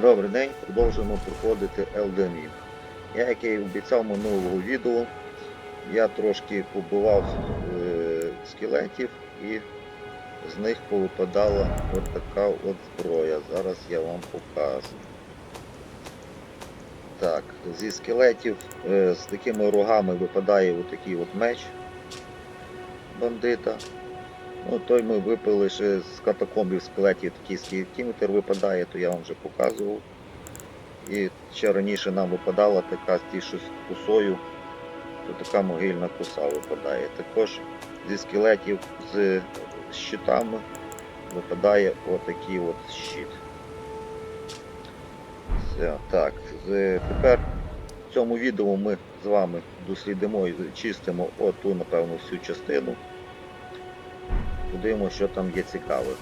Добрий день, продовжуємо проходити Elden. Я, як і обіцяв минулого відео, я трошки побував е, скелетів і з них повипадала от така от зброя. Зараз я вам покажу. Так, зі скелетів е, з такими рогами випадає отакий от меч бандита. Ну, той ми випили ще з катакомбів скелетів, такий скелетіметр випадає, то я вам вже показував. І ще раніше нам випадала така з косою, то така могильна коса випадає. Також зі скелетів з щитами випадає отакий от щит. Все, так, з, тепер в цьому відео ми з вами дослідимо і чистимо оту, напевно, всю частину. Подивимося, що там є цікаве.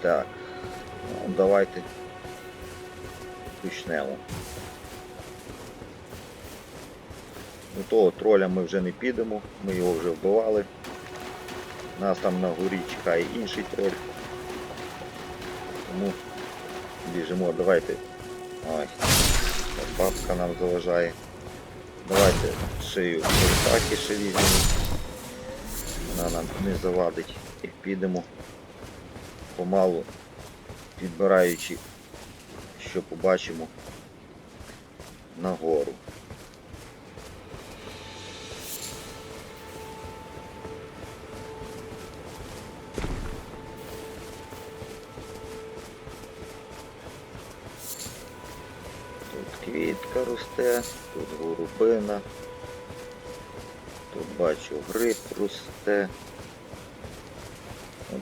Так, ну, давайте почнемо. До того троля ми вже не підемо, ми його вже вбивали. Нас там на горі чекає інший троль. Тому біжимо, давайте. Ой, бабка нам заважає. Давайте шию так ще візьмемо. Вона нам не завадить і підемо помалу, підбираючи, що побачимо нагору. Тут квітка росте, тут голубина. Тут бачу гриб росте.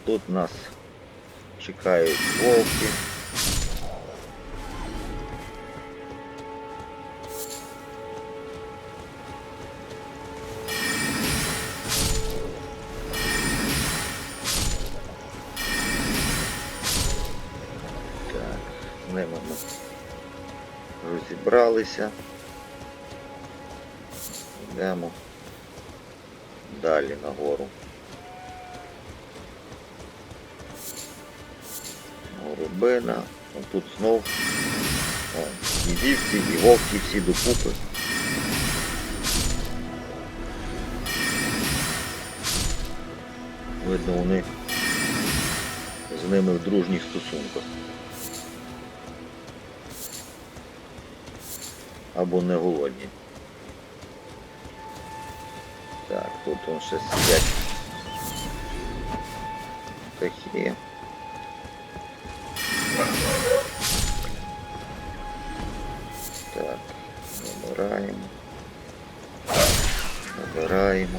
Тут нас чекають вовки. Ними ми розібралися. Йдемо Горобина. О, Тут знов о, і вівці, і вовки всі докупи. Видно, вони з ними в дружніх стосунках. Або не голодні. Так, тут он ще сидять птахи. Набираємо.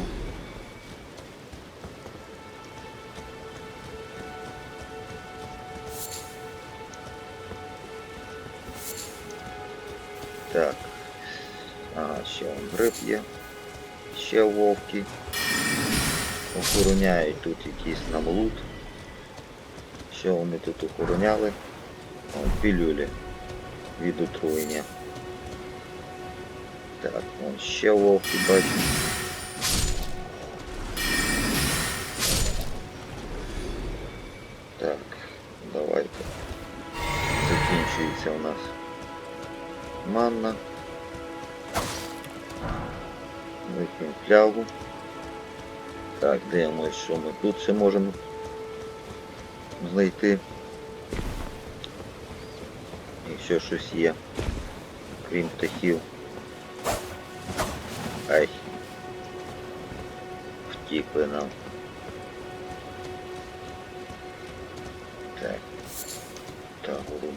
Так. Ага, ще он гриб є. Ще вовки. Охороняють тут якийсь нам лут. Що вони тут охороняли? О, пілюлі від отруєння. Так, вон ще вовки бачу. Так, давайте. Закінчується у нас манна. Викинь флягу. Так, дивимось, що ми тут ще можемо знайти. Якщо щось є, крім птахів. Ай. Втікли нам.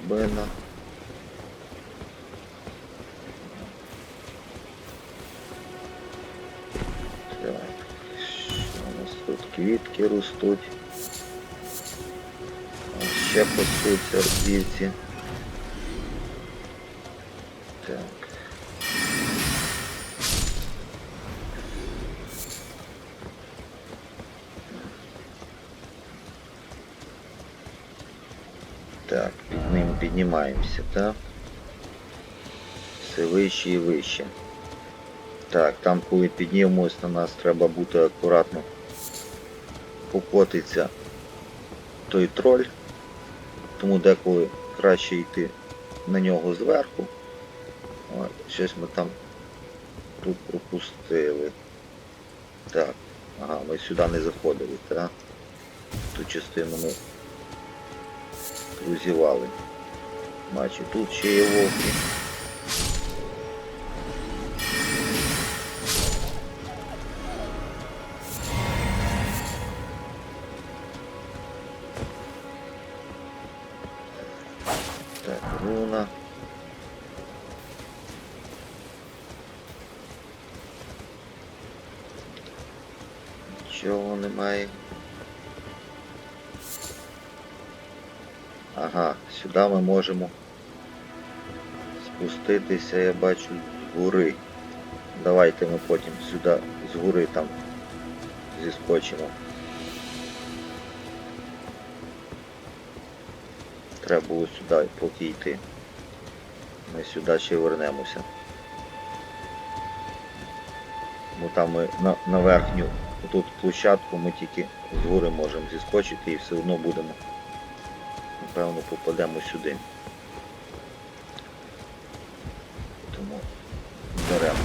Голубина. Так. У нас тут квітки ростуть. Ось Ще по рдівці. Так. Піднімаємося, так? Все вище і вище. Так, там коли піднімемось на нас треба бути акуратно. Покотиться той троль. Тому деколи краще йти на нього зверху. От, щось ми там тут пропустили. Так, ага, ми сюди не заходили, так? Ту частину ми розівали. Бачу, тут ще є вовки. Так, руна. Нічого немає. Сюди ми можемо спуститися, я бачу, з гори. Давайте ми потім сюди з гори там зіскочимо. Треба було сюди поки йти. Ми сюди ще вернемося. Бо там ми на, на верхню тут площадку ми тільки з гори можемо зіскочити і все одно будемо. Напевно попадемо сюди. Тому беремо.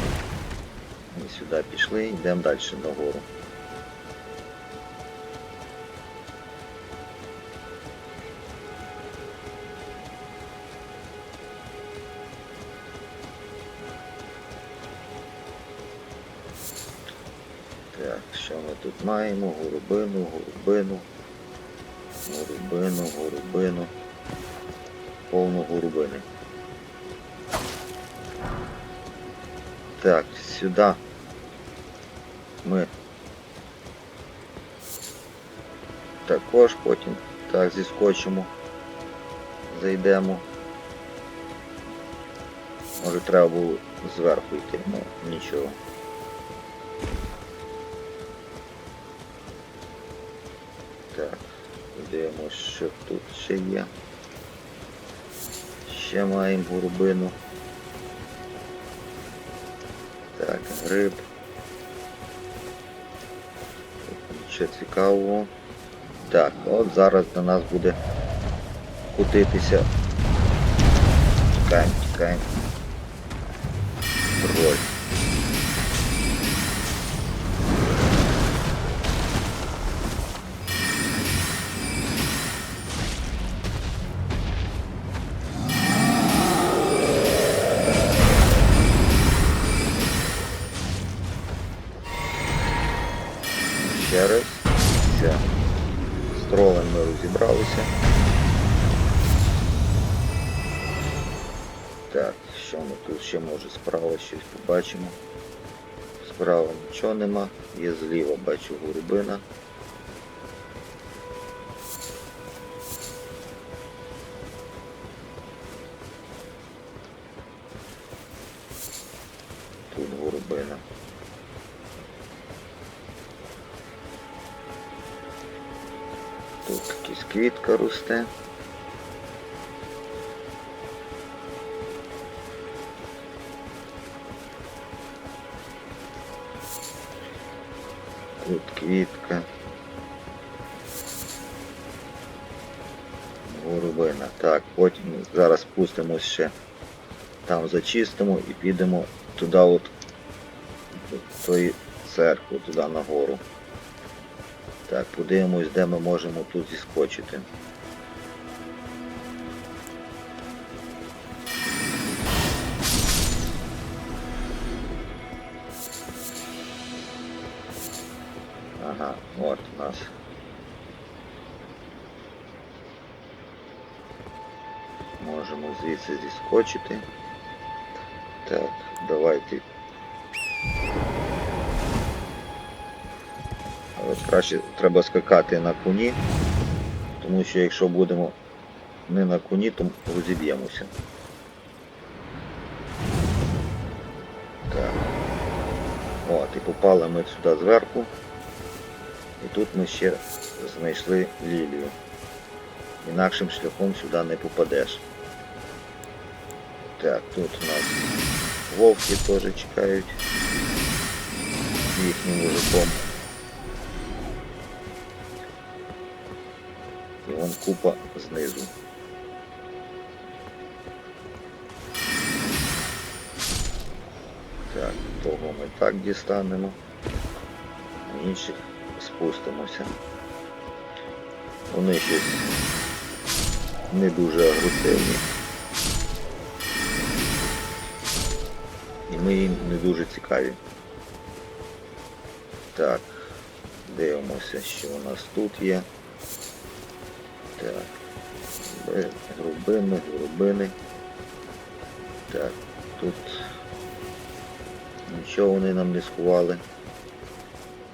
Ми сюди пішли, йдемо далі нагору. Так, що ми тут маємо? Голубину, голубину, голубину, голубину. Повну голубини. Так, сюди ми також потім так зіскочимо, зайдемо. Може треба було зверху йти, ну нічого. Що тут ще є. Ще маємо горбину. Так, гриб. Нічого цікавого. Так, от зараз до нас буде кутитися. Тікаємо, тікаємо. Троль. Бачу горбина. Тут горбина. Тут якась квітка росте. Спустимось ще там зачистимо і підемо туди от до тої церкви, туди нагору. Так, подивимось, де ми можемо тут зіскочити. Ага, от у нас. Можемо звідси зіскочити. Так, давайте. Але краще треба скакати на коні, тому що якщо будемо не на коні, то розіб'ємося. Так. От, і попали ми сюди зверху. І тут ми ще знайшли лілію. Інакшим шляхом сюди не попадеш. Так, тут у нас вовки теж чекають їхнім мужиком. І вон купа знизу. Так, того ми так дістанемо, інших спустимося. Вони щось не дуже агресивні. Ми їм не дуже цікаві. Так, дивимося, що у нас тут є. Так. Грубини, грубини. Так, тут нічого вони нам не сховали.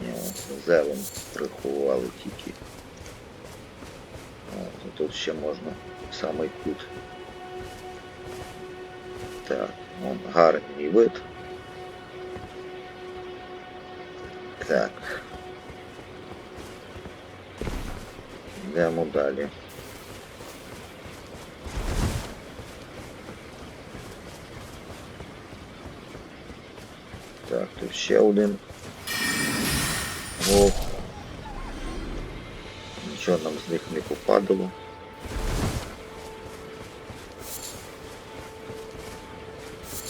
Ні, зелень приховували тільки. От, тут ще можна самий кут. Так, вон гарний вид. Так. Йдемо далі. Так, тут ще один. Вовк. Нічого нам з них не попадало.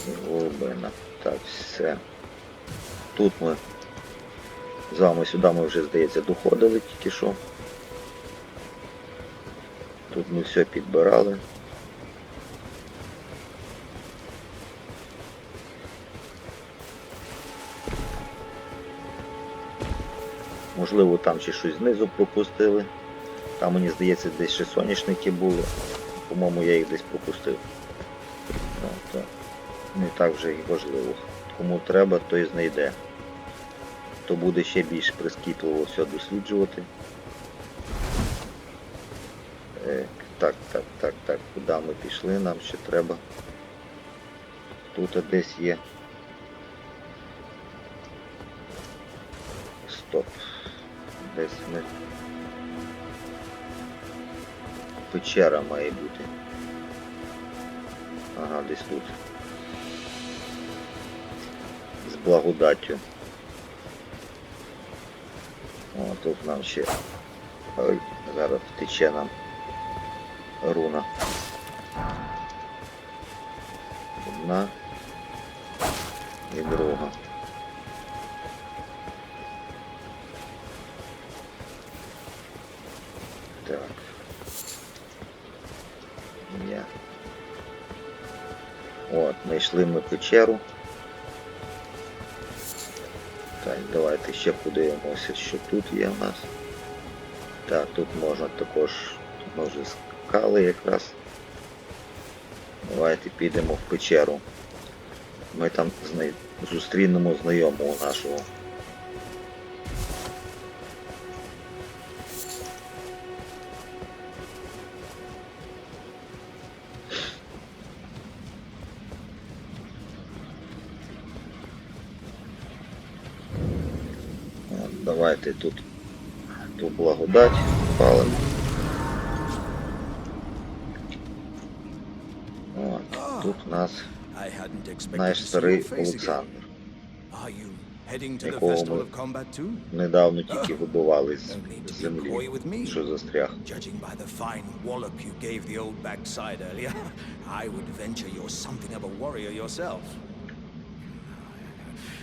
І голубина. Так, все. Тут ми з вами сюди ми вже, здається, доходили тільки що. Тут ми все підбирали. Можливо, там ще щось знизу пропустили. Там, мені здається, десь ще соняшники були. По-моєму, я їх десь пропустив. Не так вже і важливо. Кому треба, той знайде. То буде ще більш прискіпливо все досліджувати. Е, так, так, так, так, куди ми пішли, нам ще треба. Тут десь є. Стоп. Десь ми. Печера має бути. Ага, десь тут. Благодаттю. О, тут нам ще. Ой, зараз втече нам руна. Одна і друга. Так. Є. От, знайшли ми печеру. Ще подивимося, що тут є в нас. Так, тут можна також, тут може скали якраз. Давайте підемо в печеру. Ми там зустрінемо знайомого нашого. Тут ту благодать палимо. От, тут у нас наш старий. Олександр. Якого ми недавно тільки вибивали з землі, що застряг.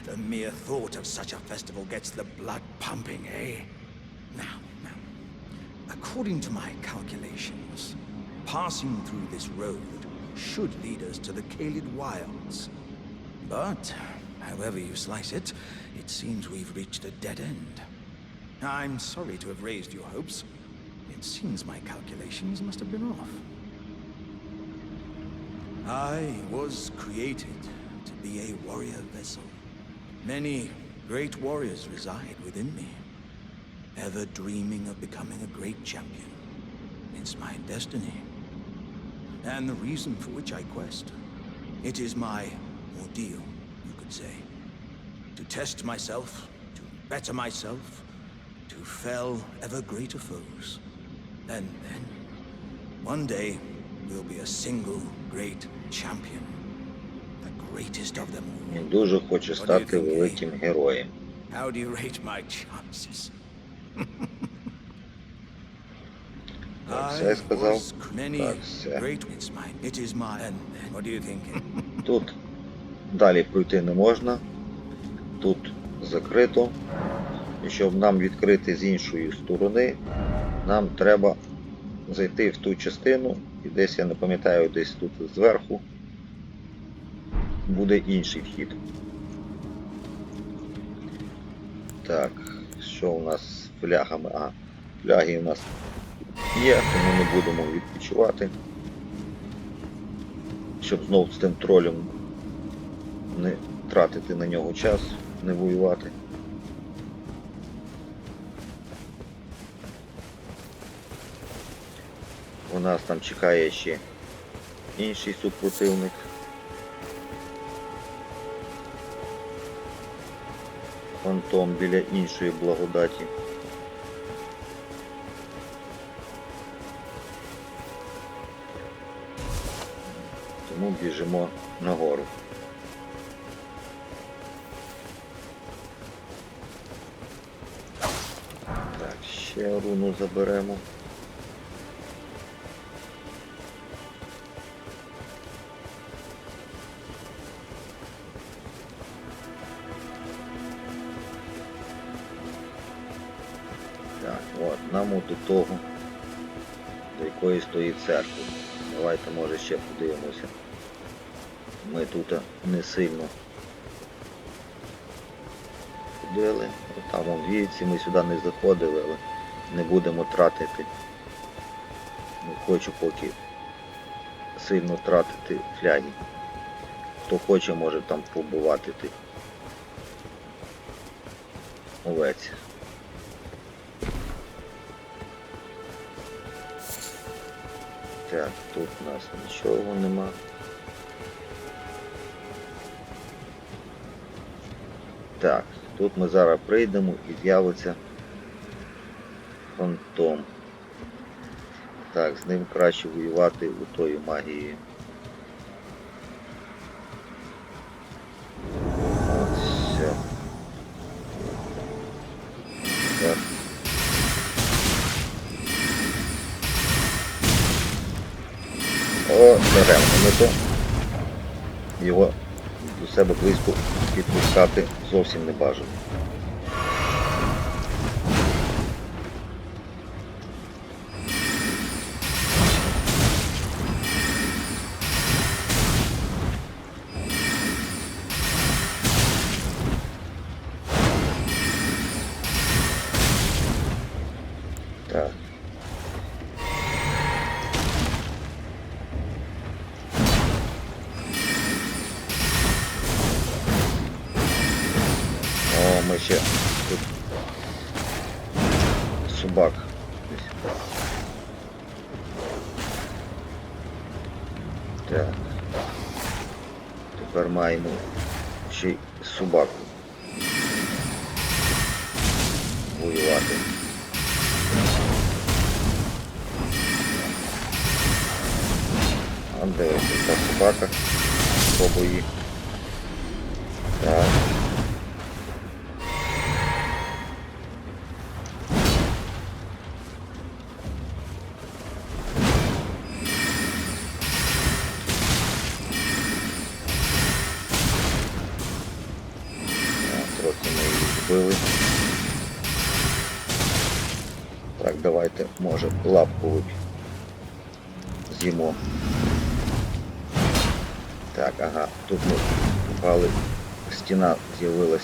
The mere thought of such a festival gets the blood pumping, eh? Now, now, according to my calculations, passing through this road should lead us to the Kaled Wilds. But, however you slice it, it seems we've reached a dead end. I'm sorry to have raised your hopes. It seems my calculations must have been off. I was created to be a warrior vessel. Many great warriors reside within me, ever dreaming of becoming a great champion. It's my destiny. And the reason for which I quest. It is my ordeal, you could say. To test myself, to better myself, to fell ever greater foes. And then, one day, we'll be a single great champion. Він дуже хоче стати великим героєм. How do you rate my chances? Так, все сказав. Так, все. Тут далі пройти не можна. Тут закрито. І щоб нам відкрити з іншої сторони, нам треба зайти в ту частину і десь, я не пам'ятаю, десь тут зверху буде інший вхід. Так, що у нас з флягами? А, фляги у нас є, тому не будемо відпочивати. Щоб знов з тим тролем не тратити на нього час, не воювати. У нас там чекає ще інший супротивник. Фантом біля іншої благодаті. Тому біжимо нагору. Так, ще руну заберемо. Так, от, нам от до того, до якої стоїть церкви. Давайте може ще подивимося. Ми тут не сильно ходили. Там вон вівці, ми сюди не заходили, але не будемо тратити. Не хочу поки сильно тратити фляги. Хто хоче, може там побувати тих овець. Так, тут у нас нічого нема. Так, тут ми зараз прийдемо і з'явиться фантом. Так, з ним краще воювати у тої магії. Даремно. Його до себе близько підпускати зовсім не бажано. Тепер ще й собаку. Воювати. А дивися, та собака. Спробуй. Так.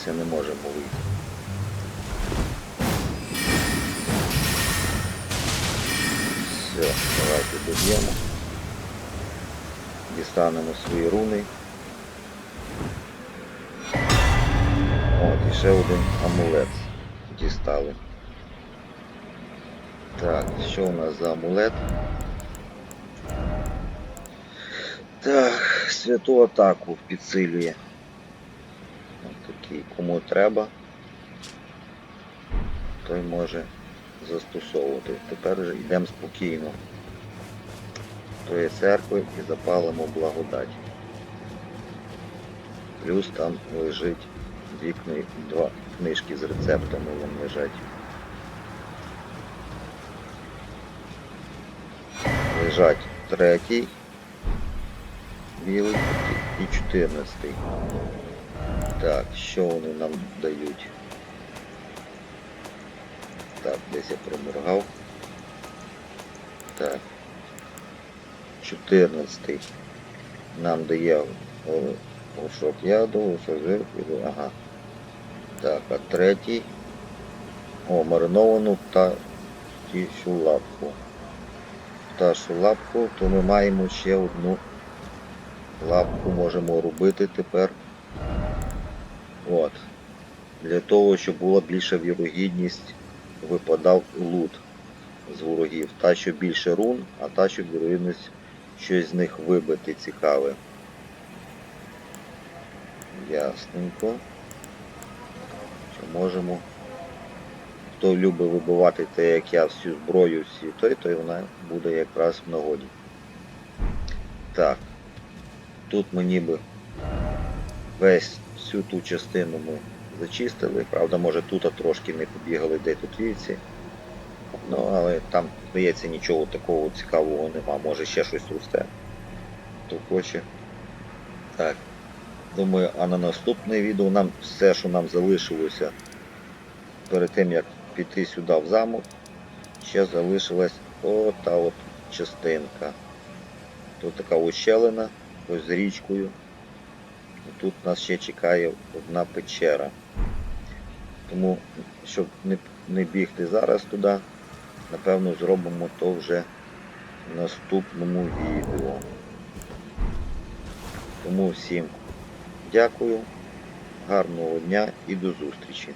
З'явилася, не можемо вийти. Все, давайте доб'ємо. Дістанемо свої руни. От, і ще один амулет дістали. Так, що у нас за амулет? Так, святу атаку підсилює. Ось такий, кому треба, той може застосовувати. Тепер вже йдемо спокійно до тої церкви і запалимо благодать. Плюс там лежить дві кни... два книжки з рецептами вон лежать. Лежать третій білий і 14. Так, що вони нам дають? Так, десь я проморгав. Так. 14 нам дає горшок яду, жирку, ага. Так, а третій. О, мариновану та птічу лапку. Пташу лапку, то ми маємо ще одну лапку можемо робити тепер. От. Для того, щоб була більша вірогідність, випадав лут з ворогів. Та, що більше рун, а та, що вірогідність щось з них вибити цікаве. Ясненько. Що можемо. Хто любить вибивати те, як я всю зброю, всі той, то вона буде якраз в нагоді. Так. Тут ми ніби весь всю ту частину ми зачистили. Правда, може тут трошки не побігали, де тут вівці. Ну, але там, здається, нічого такого цікавого нема. Може ще щось росте. Хто хоче. Так. Думаю, а на наступне відео нам все, що нам залишилося перед тим, як піти сюди в замок, ще залишилась ота от частинка. Тут така ущелина, ось з річкою. Тут нас ще чекає одна печера. Тому, щоб не, не бігти зараз туди, напевно, зробимо то вже в наступному відео. Тому всім дякую, гарного дня і до зустрічі.